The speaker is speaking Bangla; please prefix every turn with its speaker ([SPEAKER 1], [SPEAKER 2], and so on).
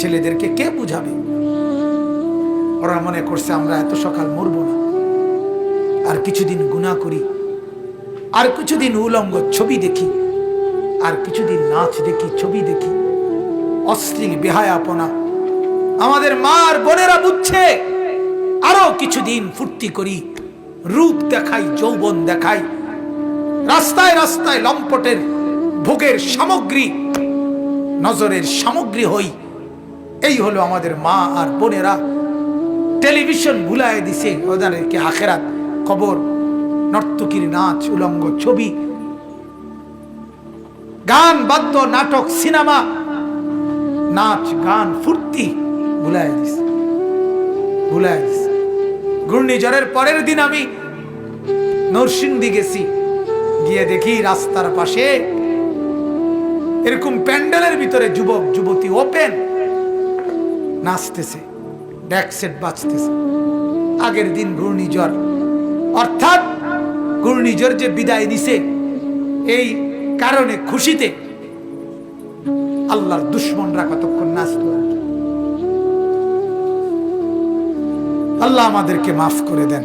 [SPEAKER 1] ছেলেদেরকে কে বুঝাবে? ওরা মনে করছে আমরা এত সকাল মরব না। আর কিছুদিন গুণা করি, আর কিছুদিন উলঙ্গ ছবি দেখি, আর কিছুদিন নাচ দেখি, ছবি দেখি। অশ্লীল বেহায়াপনা। আমাদের মার বোনেরা বুঝছে। আরও কিছুদিন ফুর্তি করি, রূপ দেখাই, যৌবন দেখাই। রাস্তায় রাস্তায় লম্পটের ভোগের সামগ্রী, নজরের সামগ্রী হই। এই হলো আমাদের মা আর বোনেরা। টেলিভিশন ভুলায় দিছে ওদেরকে আখেরাত। খবর, নর্তকীর নাচ, উলঙ্গ ছবি। গান, বাদ্য, নাটক, সিনেমা, নাচ, গান, ফুর্তি ভুলায় দিছে। ভুলায় দিছে। ঘূর্ণিঝড়ের পরের দিন আমি নরসিংদী গেছি। গিয়ে দেখি রাস্তার পাশে এরকম প্যান্ডেলের ভিতরে যুবক, যুবতী ওপেন নাচতেছে ড্যাকসেট বাঁচতেছে আগের দিন ঘূর্ণিঝড়। অর্থাৎ ঘূর্ণিঝড় যে বিদায় নিছে, এই কারণে খুশিতে আল্লাহর দুশ্মনরা কতক্ষণ নাচত আল্লাহ আমাদেরকে মাফ করে দেন।